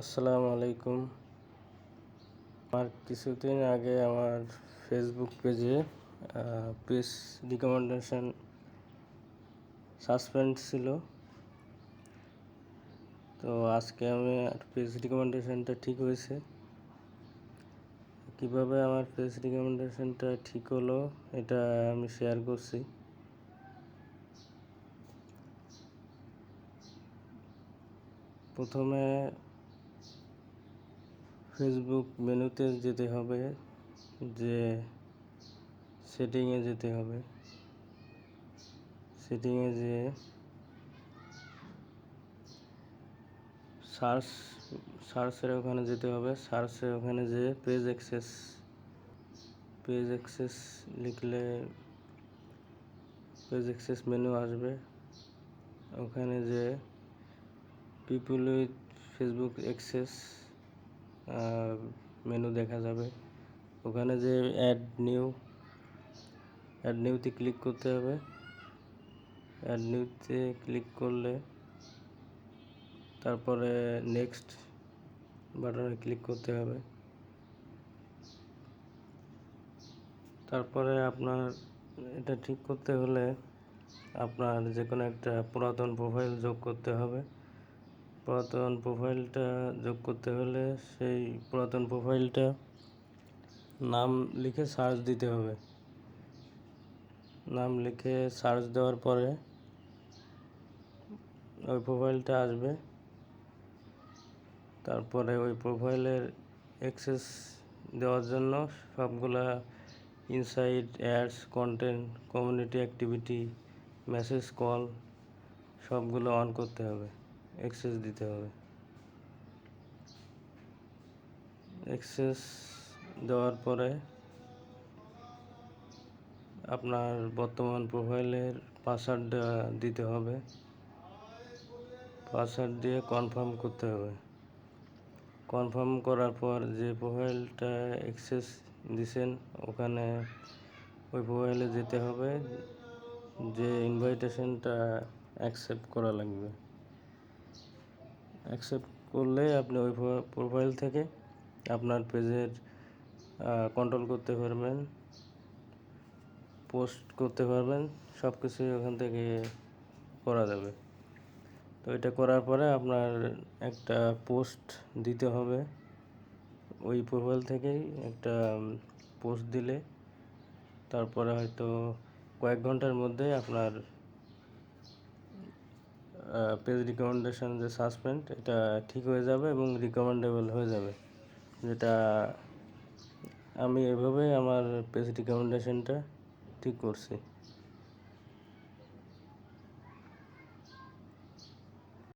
আসসালামু আলাইকুম। আমার কিছুদিন আগে আমার ফেসবুক পেজে পেজ রিকমেন্ডেশন সাসপেন্ড ছিল। তো আজকে আমি পেজ রিকমেন্ডেশনটা ঠিক হয়েছে। কীভাবে আমার পেজ রিকমেন্ডেশনটা ঠিক হলো, এটা আমি শেয়ার করছি। প্রথমে ফেসবুক মেনুতে যেতে হবে, যে সেটিংয়ে যেতে হবে। সেটিংয়ে যে সার্চ সার্চের ওখানে যেতে হবে। সার্চের ওখানে যে পেজ অ্যাক্সেস পেজ অ্যাক্সেস লিখলে পেজ অ্যাক্সেস মেনু আসবে। ওখানে যে people with Facebook access menu দেখা যাবে। ওখানে যে অ্যাড নিউ অ্যাড নিউতে ক্লিক করতে হবে। অ্যাড নিউতে ক্লিক করলে তারপরে নেক্সট বাটনে ক্লিক করতে হবে। তারপরে আপনার, এটা ঠিক করতে হলে আপনার যে কোনো একটা পুরাতন প্রোফাইল যোগ করতে হবে। পুরাতন প্রোফাইলটা যোগ করতে হলে সেই পুরাতন প্রোফাইলটা নাম লিখে সার্চ দিতে হবে। নাম লিখে সার্চ দেওয়ার পরে ওই প্রোফাইলটা আসবে। তারপরে ওই প্রোফাইলের অ্যাক্সেস দেওয়ার জন্য সবগুলা inside ads content community activity message call সবগুলো অন করতে হবে। অ্যাক্সেস দিতে হবে। অ্যাক্সেস দেওয়ার পরে আপনার বর্তমান প্রোফাইলের পাসওয়ার্ড দিতে হবে। পাসওয়ার্ড দিয়ে কনফার্ম করতে হবে। কনফার্ম করার পর যে প্রোফাইলটা অ্যাক্সেস দিছেন, ওখানে ওই প্রোফাইলে যেতে হবে। যে ইনভাইটেশনটা অ্যাকসেপ্ট করা লাগবে। অ্যাকসেপ্ট করলে আপনি ওই প্রোফাইল থেকে আপনার পেজের কন্ট্রোল করতে পারবেন পোস্ট করতে পারবেন সব কিছুই ওখান থেকে করা যাবে। তো এটা করার পরে আপনার একটা পোস্ট দিতে হবে। ওই প্রোফাইল থেকেই একটা পোস্ট দিলে, তারপরে হয়তো কয়েক ঘণ্টার মধ্যে আপনার পেজ রিকমেন্ডেশন যে সাসপেন্ড এটা ঠিক হয়ে যাবে এবং রিকমেন্ডেবল হয়ে যাবে। যেটা আমি এভাবেই আমার পেজ রিকমেন্ডেশনটা ঠিক করছি।